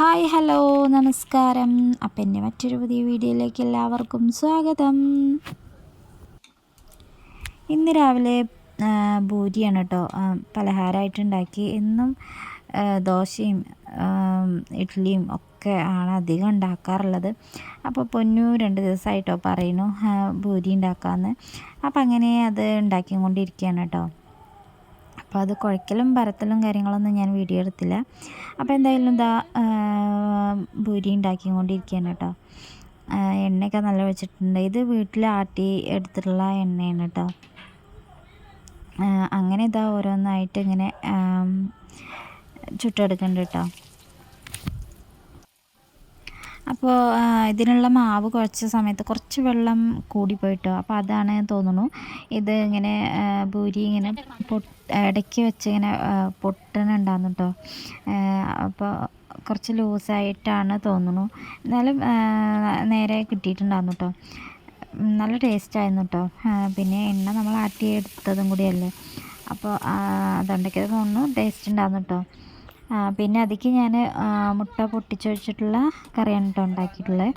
Hi hello നമസ്കാരം. അപ്പം എന്റെ മറ്റൊരു പുതിയ വീഡിയോയിലേക്ക് എല്ലാവർക്കും സ്വാഗതം. ഇന്ന് രാവിലെ ഭൂരിയാണ് കേട്ടോ പലഹാരമായിട്ടുണ്ടാക്കി എന്നും ദോശയും ഇഡ്ഡലിയും ഒക്കെ ആണ് അധികം ഉണ്ടാക്കാറുള്ളത്. അപ്പോൾ പൊന്നു രണ്ട് ദിവസമായിട്ടോ പറയുന്നു ഭൂരി ഉണ്ടാക്കാമെന്ന് അപ്പം അങ്ങനെ അത് ഉണ്ടാക്കിക്കൊണ്ടിരിക്കുകയാണ് കേട്ടോ അപ്പോൾ അത് കുഴക്കലും പരത്തലും കാര്യങ്ങളൊന്നും ഞാൻ വീഡിയോ എടുത്തില്ല. അപ്പോൾ എന്തായാലും ഇതാ ഭൂരി ഉണ്ടാക്കിക്കൊണ്ടിരിക്കുകയാണ് കേട്ടോ. എണ്ണയൊക്കെ നല്ല വെച്ചിട്ടുണ്ട്. ഇത് വീട്ടിൽ ആട്ടി എടുത്തിട്ടുള്ള എണ്ണയാണ് കേട്ടോ. അങ്ങനെ ഇതാ ഓരോന്നായിട്ട് ഇങ്ങനെ ചുട്ടെടുക്കേണ്ട കേട്ടോ. അപ്പോൾ ഇതിനുള്ള മാവ് കുഴച്ച സമയത്ത് കുറച്ച് വെള്ളം കൂടിപ്പോയിട്ടോ. അപ്പോൾ അതാണ് തോന്നുന്നു. ഇത് ഇങ്ങനെ ഭൂരി ഇങ്ങനെ ഇടയ്ക്ക് വെച്ച് ഇങ്ങനെ പൊട്ടണുണ്ടായിരുന്നു കേട്ടോ അപ്പോൾ കുറച്ച് ലൂസായിട്ടാണ് തോന്നുന്നു. എന്നാലും നേരെ കിട്ടിയിട്ടുണ്ടായിരുന്നു കേട്ടോ നല്ല ടേസ്റ്റ് ആയിരുന്നു കേട്ടോ പിന്നെ എണ്ണ നമ്മൾ ആട്ടി എടുത്തതും കൂടിയല്ലേ അപ്പോൾ അതുണ്ടെങ്കിൽ തോന്നുന്നു ടേസ്റ്റ് ഉണ്ടായിരുന്നു കേട്ടോ പിന്നെ അതിക്ക് ഞാൻ മുട്ട പൊട്ടിച്ചൊഴിച്ചിട്ടുള്ള കറിയാണ് കേട്ടോ ഉണ്ടാക്കിയിട്ടുള്ളത്.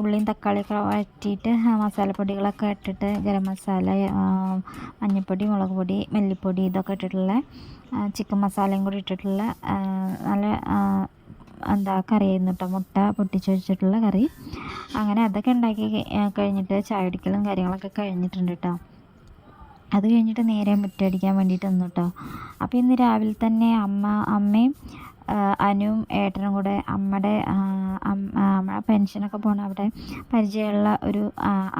ഉള്ളിയും തക്കാളിയൊക്കെ വഴറ്റിയിട്ട് മസാലപ്പൊടികളൊക്കെ ഇട്ടിട്ട് ഗരം മസാല മഞ്ഞൾപ്പൊടി മുളക് പൊടി മല്ലിപ്പൊടി ഇതൊക്കെ ഇട്ടിട്ടുള്ള ചിക്കൻ മസാലയും കൂടി ഇട്ടിട്ടുള്ള നല്ല എന്താ കറിയായിരുന്നു കേട്ടോ മുട്ട പൊട്ടിച്ചൊഴിച്ചിട്ടുള്ള കറി. അങ്ങനെ അതൊക്കെ ഉണ്ടാക്കി കഴിഞ്ഞിട്ട് ചായ കുടിക്കലും കാര്യങ്ങളൊക്കെ കഴിഞ്ഞിട്ടുണ്ട് കേട്ടോ അത് കഴിഞ്ഞിട്ട് നേരെ മുറ്റടിക്കാൻ വേണ്ടിയിട്ട് നിന്നു കേട്ടോ അപ്പോൾ ഇന്ന് രാവിലെ തന്നെ അമ്മ അമ്മയും അനുവും ഏട്ടനും കൂടെ അമ്മയുടെ പെൻഷനൊക്കെ പോണ അവിടെ പരിചയമുള്ള ഒരു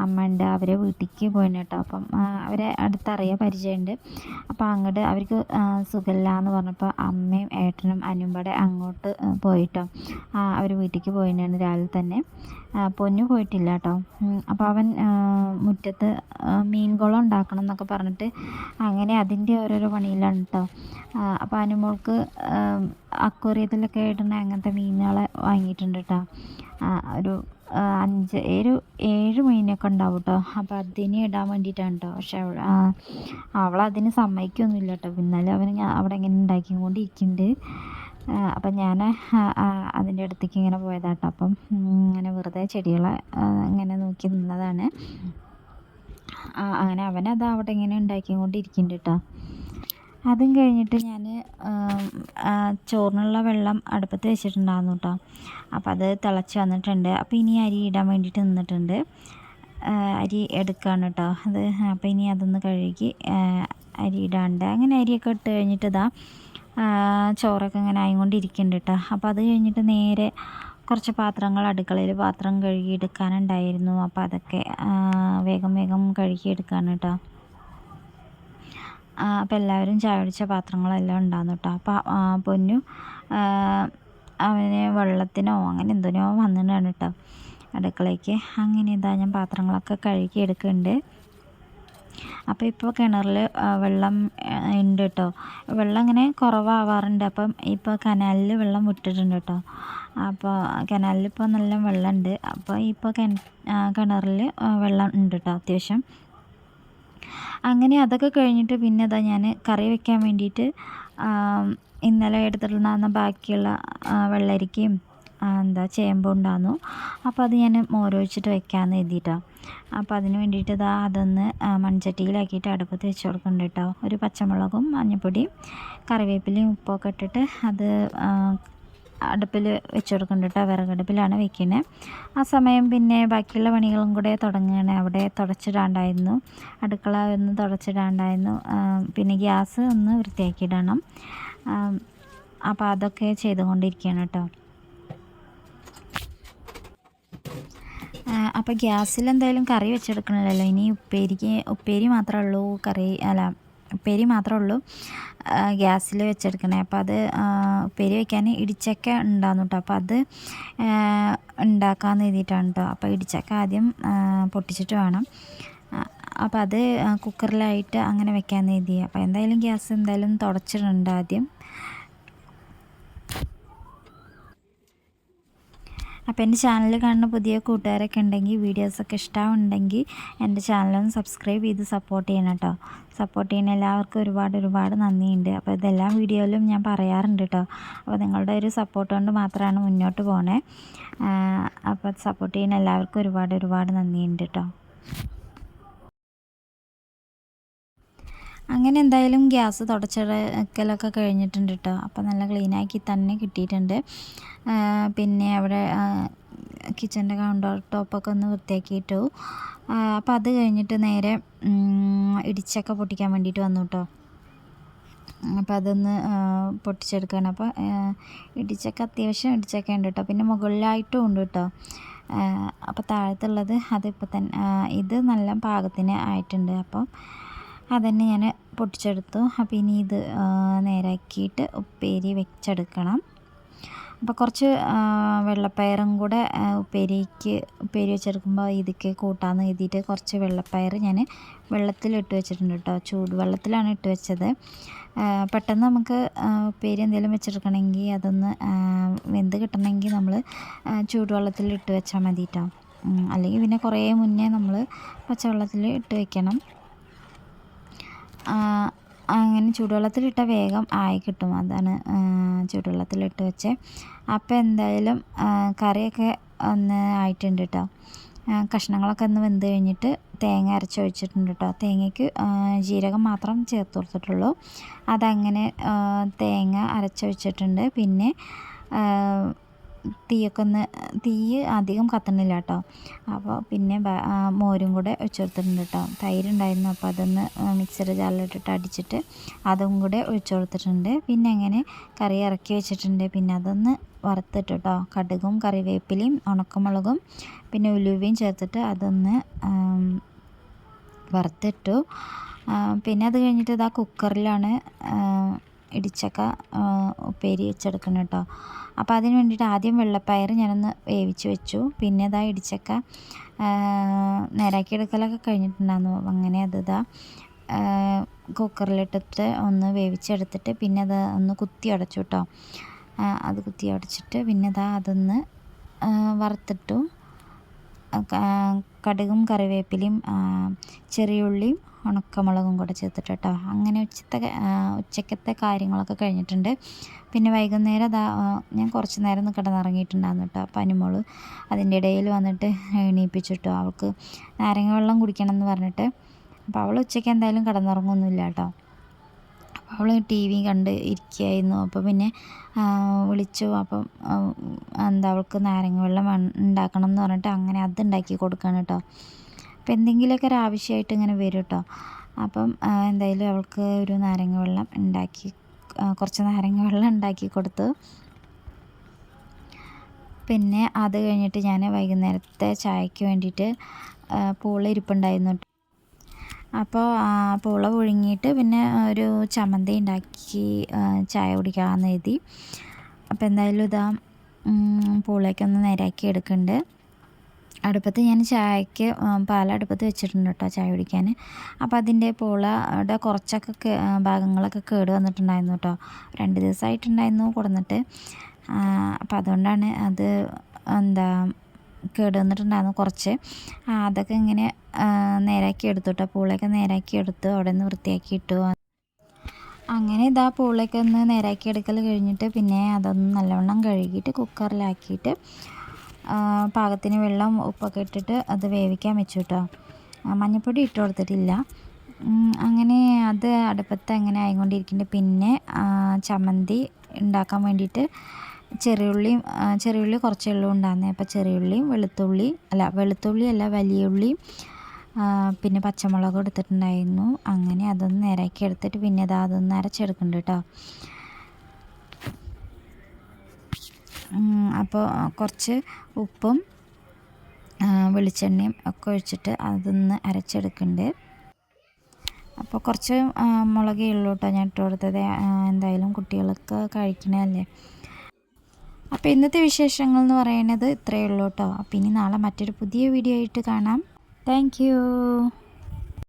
അമ്മ ഉണ്ട് അവരെ വീട്ടിലേക്ക് പോയിന് കേട്ടോ. അപ്പം അവരെ അടുത്തറിയാം പരിചയമുണ്ട്. അപ്പോൾ അങ്ങോട്ട് അവർക്ക് സുഖമില്ല എന്ന് പറഞ്ഞപ്പോൾ അമ്മയും ഏട്ടനും അനുമ്പടെ അങ്ങോട്ട് പോയിട്ടോ. അവർ വീട്ടിലേക്ക് പോയിട്ടാണ് രാവിലെ തന്നെ. പൊന്നു പോയിട്ടില്ല കേട്ടോ. അപ്പോൾ അവൻ മുറ്റത്ത് മീൻകുളം ഉണ്ടാക്കണം എന്നൊക്കെ പറഞ്ഞിട്ട് അങ്ങനെ അതിന്റെ ഓരോരോ പണിയിലാണ് കേട്ടോ. അപ്പോൾ അനുമോൾക്ക് അക്വേറിയത്തിലൊക്കെ ഇടുന്ന അങ്ങനത്തെ മീനുകളെ വാങ്ങിയിട്ടുണ്ട് കേട്ടോ. ഒരു അഞ്ച് ഒരു ഏഴ് മീനൊക്കെ ഉണ്ടാവും കേട്ടോ അപ്പോൾ അതിന് ഇടാൻ വേണ്ടിയിട്ടാണ് കേട്ടോ പക്ഷെ അവൾ അവളതിന് സമ്മതിക്കൊന്നുമില്ല കേട്ടോ പിന്നാലെ അവൻ അവിടെ ഇങ്ങനെ ഉണ്ടാക്കിക്കൊണ്ടിരിക്കുന്നുണ്ട്. അപ്പം ഞാൻ അതിന്റെ അടുത്തേക്ക് ഇങ്ങനെ പോയതാട്ടോ. അപ്പം ഇങ്ങനെ വെറുതെ ചെടികളെ ഇങ്ങനെ നോക്കി നിന്നതാണ്. അങ്ങനെ അവനത് അവിടെ ഇങ്ങനെ ഉണ്ടാക്കിക്കൊണ്ടിരിക്കുന്നുണ്ട് കേട്ടോ അതും കഴിഞ്ഞിട്ട് ഞാൻ ചോറിനുള്ള വെള്ളം അടുപ്പത്ത് വെച്ചിട്ടുണ്ടായിരുന്നു കേട്ടോ അപ്പോൾ അത് തിളച്ച് വന്നിട്ടുണ്ട്. അപ്പോൾ ഇനി അരി ഇടാൻ വേണ്ടിയിട്ട് നിന്നിട്ടുണ്ട്. അരി എടുക്കുകയാണ് കേട്ടോ അത് അപ്പോൾ ഇനി അതൊന്ന് കഴുകി അരി ഇടാണ്ട്. അങ്ങനെ അരിയൊക്കെ ഇട്ട് കഴിഞ്ഞിട്ട് ഇതാ ചോറൊക്കെ ഇങ്ങനെ ആയിക്കൊണ്ടിരിക്കുന്നുണ്ട് കേട്ടോ അപ്പോൾ അത് കഴിഞ്ഞിട്ട് നേരെ കുറച്ച് പാത്രങ്ങൾ അടുക്കളയിൽ പാത്രം കഴുകി എടുക്കാനുണ്ടായിരുന്നു. അപ്പോൾ അതൊക്കെ വേഗം വേഗം കഴുകി എടുക്കാണ് കേട്ടോ അപ്പോൾ എല്ലാവരും ചായ കുടിച്ച പാത്രങ്ങളെല്ലാം ഉണ്ടാകുന്നു കേട്ടോ അപ്പോൾ പൊന്നു അവന് വെള്ളത്തിനോ അങ്ങനെ എന്തിനോ വന്നിട്ടാണ് കേട്ടോ അടുക്കളയ്ക്ക് അങ്ങനെ ഇതാ ഞാൻ പാത്രങ്ങളൊക്കെ കഴുകി എടുക്കുന്നുണ്ട് അപ്പോൾ ഇപ്പോൾ കിണറിൽ വെള്ളം ഉണ്ട് കേട്ടോ വെള്ളം ഇങ്ങനെ കുറവാവാറുണ്ട്. അപ്പം ഇപ്പോൾ കനാലിൽ വെള്ളം വിട്ടിട്ടുണ്ട് കേട്ടോ അപ്പോൾ കനാലിൽ ഇപ്പോൾ നല്ല വെള്ളമുണ്ട് അപ്പോൾ ഇപ്പോൾ കിണ കിണറിൽ വെള്ളം ഉണ്ട് കേട്ടോ അത്യാവശ്യം. അങ്ങനെ അതൊക്കെ കഴിഞ്ഞിട്ട് പിന്നെ അതാ ഞാൻ കറി വെക്കാൻ വേണ്ടിയിട്ട് ഇന്നലെ എടുത്തിട്ടുണ്ടായിരുന്ന ബാക്കിയുള്ള വെള്ളരിക്കയും എന്താ ചേമ്പും ഉണ്ടായിരുന്നു അപ്പോൾ അത് ഞാൻ മോരൊഴിച്ചിട്ട് വെക്കാമെന്ന് എഴുതിയിട്ടാണ് അപ്പോൾ അതിന് വേണ്ടിയിട്ട് ഇതാ അതൊന്ന് മൺചട്ടിയിലാക്കിയിട്ട് അടുപ്പത്ത് വെച്ച് കൊടുക്കുന്നുണ്ട് കേട്ടോ ഒരു പച്ചമുളകും മഞ്ഞൾപ്പൊടിയും കറിവേപ്പിലയും ഉപ്പൊക്കെ ഇട്ടിട്ട് അത് അടുപ്പിൽ വെച്ച് കൊടുക്കുന്നുണ്ട് കേട്ടോ വിറകടുപ്പിലാണ് വെക്കുന്നത് ആ സമയം പിന്നെ ബാക്കിയുള്ള പണികളും കൂടെ തുടങ്ങുകയാണ് അവിടെ തുടച്ചിടാണ്ടായിരുന്നു. അടുക്കള ഒന്ന് തുടച്ചിടാണ്ടായിരുന്നു. പിന്നെ ഗ്യാസ് ഒന്ന് വൃത്തിയാക്കിയിടണം. അപ്പോൾ അതൊക്കെ ചെയ്തുകൊണ്ടിരിക്കുകയാണ് കേട്ടോ. അപ്പോൾ ഗ്യാസിൽ എന്തായാലും കറി വെച്ചെടുക്കണമല്ലോ. ഇനി ഉപ്പേരിക്ക് ഉപ്പേരി മാത്രമേ ഉള്ളൂ കറി അല്ല ഉപ്പേരി മാത്രമേ ഉള്ളൂ. ഗ്യാസിൽ വെച്ചെടുക്കണേ. അപ്പോൾ അത് പെരി ഉപ്പേരി വെക്കാൻ ഇടിച്ചക്ക ഉണ്ടാകുന്നു കേട്ടോ അപ്പോൾ അത് ഉണ്ടാക്കാമെന്ന് എഴുതിയിട്ടാണ് കേട്ടോ അപ്പോൾ ഇടിച്ചക്ക ആദ്യം പൊട്ടിച്ചിട്ട് വേണം. അപ്പോൾ അത് കുക്കറിലായിട്ട് അങ്ങനെ വെക്കാമെന്ന് എഴുതി അപ്പോൾ എന്തായാലും ഗ്യാസ് എന്തായാലും തുടച്ചിട്ടുണ്ട് ആദ്യം. അപ്പോൾ എന്റെ ചാനൽ കാണുന്ന പുതിയ കൂട്ടുകാരൊക്കെ ഉണ്ടെങ്കിൽ വീഡിയോസൊക്കെ ഇഷ്ടമുണ്ടെങ്കിൽ എന്റെ ചാനലൊന്ന് സബ്സ്ക്രൈബ് ചെയ്ത് സപ്പോർട്ട് ചെയ്യണം കേട്ടോ. സപ്പോർട്ട് ചെയ്യുന്ന എല്ലാവർക്കും ഒരുപാട് ഒരുപാട് നന്ദിയുണ്ട്. അപ്പോൾ ഇതെല്ലാ വീഡിയോയിലും ഞാൻ പറയാറുണ്ട് കേട്ടോ. അപ്പോൾ നിങ്ങളുടെ ഒരു സപ്പോർട്ട് കൊണ്ട് മാത്രമാണ് മുന്നോട്ട് പോണേ. അപ്പോൾ സപ്പോർട്ട് ചെയ്യുന്ന എല്ലാവർക്കും ഒരുപാട് ഒരുപാട് നന്ദിയുണ്ട് കേട്ടോ. അങ്ങനെ എന്തായാലും ഗ്യാസ് തുടച്ചിടക്കലൊക്കെ കഴിഞ്ഞിട്ടുണ്ട് കേട്ടോ അപ്പോൾ നല്ല ക്ലീനാക്കി തന്നെ കിട്ടിയിട്ടുണ്ട്. പിന്നെ അവിടെ കിച്ചന്റെ കൗണ്ടർ ടോപ്പൊക്കെ ഒന്ന് വൃത്തിയാക്കിയിട്ടു. അപ്പോൾ അത് കഴിഞ്ഞിട്ട് നേരെ ഇടിച്ചൊക്കെ പൊട്ടിക്കാൻ വേണ്ടിയിട്ട് വന്നു കേട്ടോ അപ്പോൾ അതൊന്ന് പൊട്ടിച്ചെടുക്കുകയാണ് അപ്പോൾ ഇടിച്ചൊക്കെ അത്യാവശ്യം ഇടിച്ചൊക്കെ ഉണ്ട് കേട്ടോ പിന്നെ മുകളിലായിട്ടും ഉണ്ട് കേട്ടോ അപ്പോൾ താഴത്തുള്ളത് അതിപ്പോൾ തന്നെ ഇത് നല്ല പാകത്തിന് ആയിട്ടുണ്ട്. അപ്പോൾ അതന്നെ ഞാൻ പൊട്ടിച്ചെടുത്തു. അപ്പോൾ ഇനി ഇത് നേരാക്കിയിട്ട് ഉപ്പേരി വെച്ചെടുക്കണം. അപ്പോൾ കുറച്ച് വെള്ളപ്പയറും കൂടെ ഉപ്പേരിക്ക് ഉപ്പേരി വെച്ചെടുക്കുമ്പോൾ ഇതൊക്കെ കൂട്ടാമെന്ന് എഴുതിയിട്ട് കുറച്ച് വെള്ളപ്പയർ ഞാൻ വെള്ളത്തിലിട്ട് വെച്ചിട്ടുണ്ട് കേട്ടോ ചൂടുവെള്ളത്തിലാണ് ഇട്ട് വെച്ചത്. പെട്ടെന്ന് നമുക്ക് ഉപ്പേരി എന്തെങ്കിലും വെച്ചെടുക്കണമെങ്കിൽ അതൊന്ന് വെന്ത് കിട്ടണമെങ്കിൽ നമ്മൾ ചൂടുവെള്ളത്തിൽ ഇട്ട് വെച്ചാൽ മതി കേട്ടോ അല്ലെങ്കിൽ പിന്നെ കുറേ മുന്നേ നമ്മൾ പച്ചവെള്ളത്തിൽ ഇട്ട് വെക്കണം. അങ്ങനെ ചൂടുവെള്ളത്തിലിട്ട വേഗം ആയി കിട്ടും. അതാണ് ചൂടുവെള്ളത്തിലിട്ട് വെച്ച്. അപ്പോൾ എന്തായാലും കറിയൊക്കെ ഒന്ന് ആയിട്ടുണ്ട് കേട്ടോ കഷ്ണങ്ങളൊക്കെ ഒന്ന് വെന്ത് കഴിഞ്ഞിട്ട് തേങ്ങ അരച്ച് ഒഴിച്ചിട്ടുണ്ട് കേട്ടോ തേങ്ങയ്ക്ക് ജീരകം മാത്രം ചേർത്ത് കൊടുത്തിട്ടുള്ളൂ. അതങ്ങനെ തേങ്ങ അരച്ചൊഴിച്ചിട്ടുണ്ട് പിന്നെ തീയൊക്കെ ഒന്ന് തീ അധികം കത്തണില്ല കേട്ടോ അപ്പോൾ പിന്നെ മോരും കൂടെ ഒഴിച്ച് കൊടുത്തിട്ടുണ്ട് കേട്ടോ തൈര് ഉണ്ടായിരുന്നു അപ്പോൾ അതൊന്ന് മിക്സർ ജാറിലിട്ടിട്ട് അടിച്ചിട്ട് അതും കൂടെ ഒഴിച്ച് കൊടുത്തിട്ടുണ്ട് പിന്നെ അങ്ങനെ കറി ഇറക്കി വെച്ചിട്ടുണ്ട്. പിന്നെ അതൊന്ന് വറുത്തിട്ട് കേട്ടോ കടുകും കറിവേപ്പിലയും ഉണക്കമുളകും പിന്നെ ഉലുവയും ചേർത്തിട്ട് അതൊന്ന് വറുത്തിട്ടു. പിന്നെ അത് കഴിഞ്ഞിട്ട് ഇതാ കുക്കറിലാണ് ഇടിച്ചക്ക ഉപ്പേരി വെച്ചെടുക്കണം കേട്ടോ. അപ്പോൾ അതിന് വേണ്ടിയിട്ട് ആദ്യം വെള്ളപ്പയർ ഞാനൊന്ന് വേവിച്ച് വെച്ചു. പിന്നെ ഇതാ ഇടിച്ചക്ക നേരാക്കി എടുക്കലൊക്കെ കഴിഞ്ഞിട്ടുണ്ടായിരുന്നു. അങ്ങനെ അത് ഇതാ കുക്കറിലിട്ടിട്ട് ഒന്ന് വേവിച്ചെടുത്തിട്ട് പിന്നെ അത് ഒന്ന് കുത്തി അടച്ചു കേട്ടോ. അത് കുത്തി അടച്ചിട്ട് പിന്നെ ഇതാ അതൊന്ന് വറുത്തിട്ടു. കടുകും കറിവേപ്പിലയും ചെറിയ ചെറിയുള്ളിയും ഉണക്കമുളകും കൂടെ ചേർത്തിട്ട് കേട്ടോ അങ്ങനെ ഉച്ചത്തെ ഉച്ചക്കത്തെ കാര്യങ്ങളൊക്കെ കഴിഞ്ഞിട്ടുണ്ട്. പിന്നെ വൈകുന്നേരം അതാ ഞാൻ കുറച്ച് നേരം കിടന്നിറങ്ങിയിട്ടുണ്ടായിരുന്നു കേട്ടോ പനിമോൾ അതിന്റെ ഇടയിൽ വന്നിട്ട് എണീപ്പിച്ചിട്ടോ. അവൾക്ക് നാരങ്ങ വെള്ളം കുടിക്കണം എന്ന് പറഞ്ഞിട്ട്. അപ്പോൾ അവൾ ഉച്ചയ്ക്ക് എന്തായാലും കിടന്നുറങ്ങുന്നില്ല കേട്ടോ അവൾ ടി വി കണ്ട് ഇരിക്കുകയായിരുന്നു അപ്പോൾ പിന്നെ വിളിച്ചു. അപ്പം എന്താ അവൾക്ക് നാരങ്ങ വെള്ളം ഉണ്ടാക്കണം എന്ന് പറഞ്ഞിട്ട് അങ്ങനെ അത് ഉണ്ടാക്കി കൊടുക്കണം കേട്ടോ അപ്പം എന്തെങ്കിലുമൊക്കെ ഒരു ആവശ്യമായിട്ട് ഇങ്ങനെ വരും കേട്ടോ അപ്പം എന്തായാലും അവൾക്ക് ഒരു നാരങ്ങ വെള്ളം ഉണ്ടാക്കി കുറച്ച് നാരങ്ങ വെള്ളം ഉണ്ടാക്കി കൊടുത്തു. പിന്നെ അത് കഴിഞ്ഞിട്ട് ഞാൻ വൈകുന്നേരത്തെ ചായക്ക് വേണ്ടിയിട്ട് പൂള ഇരിപ്പുണ്ടായിരുന്നു അപ്പോൾ പുള പുഴുങ്ങിയിട്ട് പിന്നെ ഒരു ചമ്മന്തി ഉണ്ടാക്കി ചായ കുടിക്കാമെന്ന് എഴുതി അപ്പോൾ എന്തായാലും ഇതാ പുളയ്ക്കൊന്ന് നേരാക്കി എടുക്കുന്നുണ്ട് അടുപ്പത്ത് ഞാൻ ചായക്ക് പാലടുപ്പത്ത് വെച്ചിട്ടുണ്ട് കേട്ടോ ചായ കുടിക്കാൻ. അപ്പോൾ അതിന്റെ പോളയുടെ കുറച്ചൊക്കെ ഭാഗങ്ങളൊക്കെ കേട് വന്നിട്ടുണ്ടായിരുന്നു കേട്ടോ. രണ്ട് ദിവസമായിട്ടുണ്ടായിരുന്നു കൊടുന്നിട്ട്. അപ്പോൾ അതുകൊണ്ടാണ് അത് എന്താ കേട് വന്നിട്ടുണ്ടായിരുന്നു കുറച്ച് അതൊക്കെ ഇങ്ങനെ നേരാക്കി എടുത്തു കേട്ടോ പൂളയൊക്കെ നേരാക്കി എടുത്തു. അവിടെ നിന്ന് വൃത്തിയാക്കി ഇട്ടു അങ്ങനെ ഇതാ പൂളയൊക്കെ ഒന്ന് നേരാക്കി എടുക്കൽ കഴിഞ്ഞിട്ട് പിന്നെ അതൊന്ന് നല്ലവണ്ണം കഴുകിയിട്ട് കുക്കറിലാക്കിയിട്ട് പാകത്തിന് വെള്ളം ഉപ്പൊക്കെ ഇട്ടിട്ട് അത് വേവിക്കാൻ വെച്ചു കേട്ടോ മഞ്ഞൾപ്പൊടി ഇട്ട് കൊടുത്തിട്ടില്ല. അങ്ങനെ അത് അടുപ്പത്ത് അങ്ങനെ ആയിക്കൊണ്ടിരിക്കുന്നുണ്ട്. പിന്നെ ചമ്മന്തി ഉണ്ടാക്കാൻ വേണ്ടിയിട്ട് ചെറിയുള്ളിയും ചെറിയുള്ളി കുറച്ച് ഉള്ളു ഉണ്ടായിരുന്നേ. അപ്പോൾ ചെറിയുള്ളിയും വെളുത്തുള്ളി അല്ല വെളുത്തുള്ളി അല്ല വലിയ ഉള്ളിയും പിന്നെ പച്ചമുളകും എടുത്തിട്ടുണ്ടായിരുന്നു. അങ്ങനെ അതൊന്ന് നേരക്കി എടുത്തിട്ട് പിന്നെ അത് അതൊന്ന് അരച്ചെടുക്കുന്നുണ്ട് കേട്ടോ. അപ്പോൾ കുറച്ച് ഉപ്പും വെളിച്ചെണ്ണയും ഒക്കെ ഒഴിച്ചിട്ട് അതൊന്ന് അരച്ചെടുക്കുന്നുണ്ട്. അപ്പോൾ കുറച്ച് മുളകേ ഉള്ളൂ കേട്ടോ ഞാൻ ഇട്ട് കൊടുത്തത്. എന്തായാലും കുട്ടികൾക്ക് കഴിക്കണമല്ലേ അപ്പോൾ ഇന്നത്തെ വിശേഷങ്ങൾ എന്ന് പറയുന്നത് ഇത്രയേ ഉള്ളൂ കേട്ടോ. അപ്പോൾ ഇനി നാളെ മറ്റൊരു പുതിയ വീഡിയോ ആയിട്ട് കാണാം. താങ്ക്